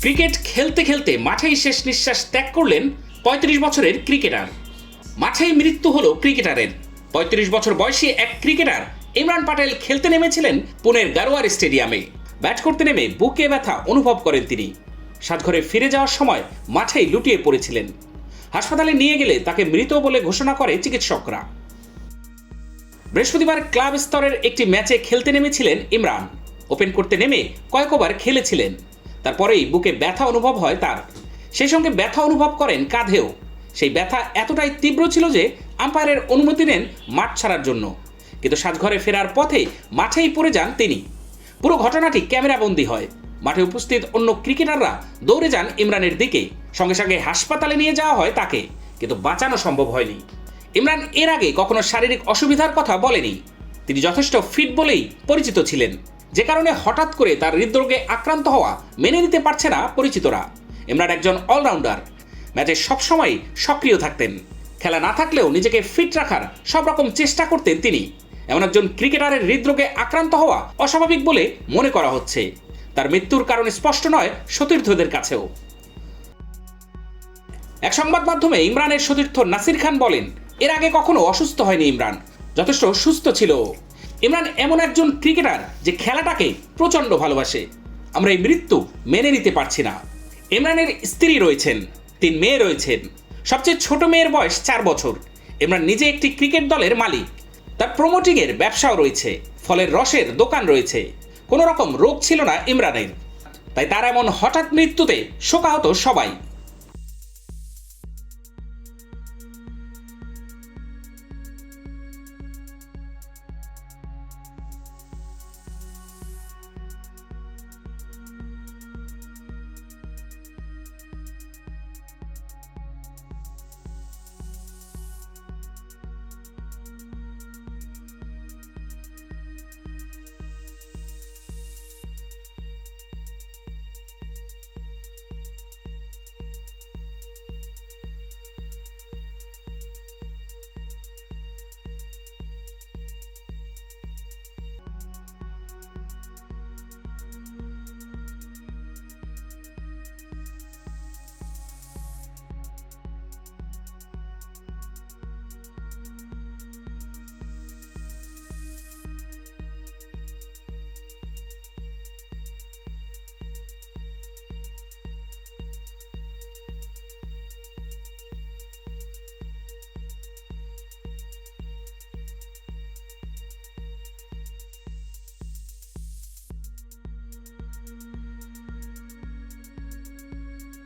Cricket খেলতে খেলতে মাঠেই শেষ নিঃশ্বাস ত্যাগ করলেন পঁয়ত্রিশ বছরের ক্রিকেটার। মাঠেই মৃত্যু হলো ক্রিকেটারের। পঁয়ত্রিশ বছর বয়সী এক ক্রিকেটার ইমরান পাটেল খেলতে নেমেছিলেন পুনের গারোয়ার স্টেডিয়ামে। ব্যাট করতে নেমে বুকে ব্যথা অনুভব করেন তিনি। সাতঘরে ফিরে যাওয়ার সময় মাঠেই লুটিয়ে পড়েছিলেন। হাসপাতালে নিয়ে গেলে তাকে মৃত বলে ঘোষণা করে চিকিৎসকরা। বৃহস্পতিবার ক্লাব স্তরের একটি ম্যাচে খেলতে নেমেছিলেন ইমরান। ওপেন করতে নেমে কয়েকবার খেলেছিলেন। তারপরেই বুকে ব্যথা অনুভব হয় তার। সেই সঙ্গে ব্যথা অনুভব করেন কাঁধেও। সেই ব্যথা এতটাই তীব্র ছিল যে আম্পায়ারের অনুমতি নেন মাঠ ছাড়ার জন্য। কিন্তু সাজঘরে ফেরার পথে মাঠেই পড়ে যান তিনি। পুরো ঘটনাটি ক্যামেরাবন্দি হয়। মাঠে উপস্থিত অন্য ক্রিকেটাররা দৌড়ে যান ইমরানের দিকে। সঙ্গে সঙ্গে হাসপাতালে নিয়ে যাওয়া হয় তাকে, কিন্তু বাঁচানো সম্ভব হয়নি। ইমরান এর আগে কখনো শারীরিক অসুবিধার কথা বলেনি। তিনি যথেষ্ট ফিট বলেই পরিচিত ছিলেন। যে কারণে হঠাৎ করে তার হৃদরোগে আক্রান্ত হওয়া মেনে নিতে পারছে না পরিচিতরা। ইমরান একজন অলরাউন্ডার। ম্যাচে সবসময় সক্রিয় থাকতেন। খেলা না থাকলেও নিজেকে ফিট রাখার সব রকম চেষ্টা করতেন তিনি। এমন একজন ক্রিকেটারের হৃদরোগে আক্রান্ত হওয়া অস্বাভাবিক বলে মনে করা হচ্ছে। তার মৃত্যুর কারণ স্পষ্ট নয় সতীর্থদের কাছেও। এক সংবাদ মাধ্যমে ইমরানের সতীর্থ নাসির খান বলেন, এর আগে কখনো অসুস্থ হয়নি ইমরান। যথেষ্ট সুস্থ ছিল। ইমরান এমন একজন ক্রিকেটার যে খেলাটাকে প্রচণ্ড ভালোবাসে। আমরা এই মৃত্যু মেনে নিতে পারছি না। ইমরানের স্ত্রী রয়েছেন, তিন মেয়ে রয়েছেন। সবচেয়ে ছোট মেয়ের বয়স চার বছর। ইমরান নিজে একটি ক্রিকেট দলের মালিক। তার প্রমোটিংয়ের ব্যবসাও রয়েছে ফলের রসের দোকান রয়েছে। কোনো রকম রোগ ছিল না ইমরানের। তাই তার এমন হঠাৎ মৃত্যুতে শোকাহত সবাই।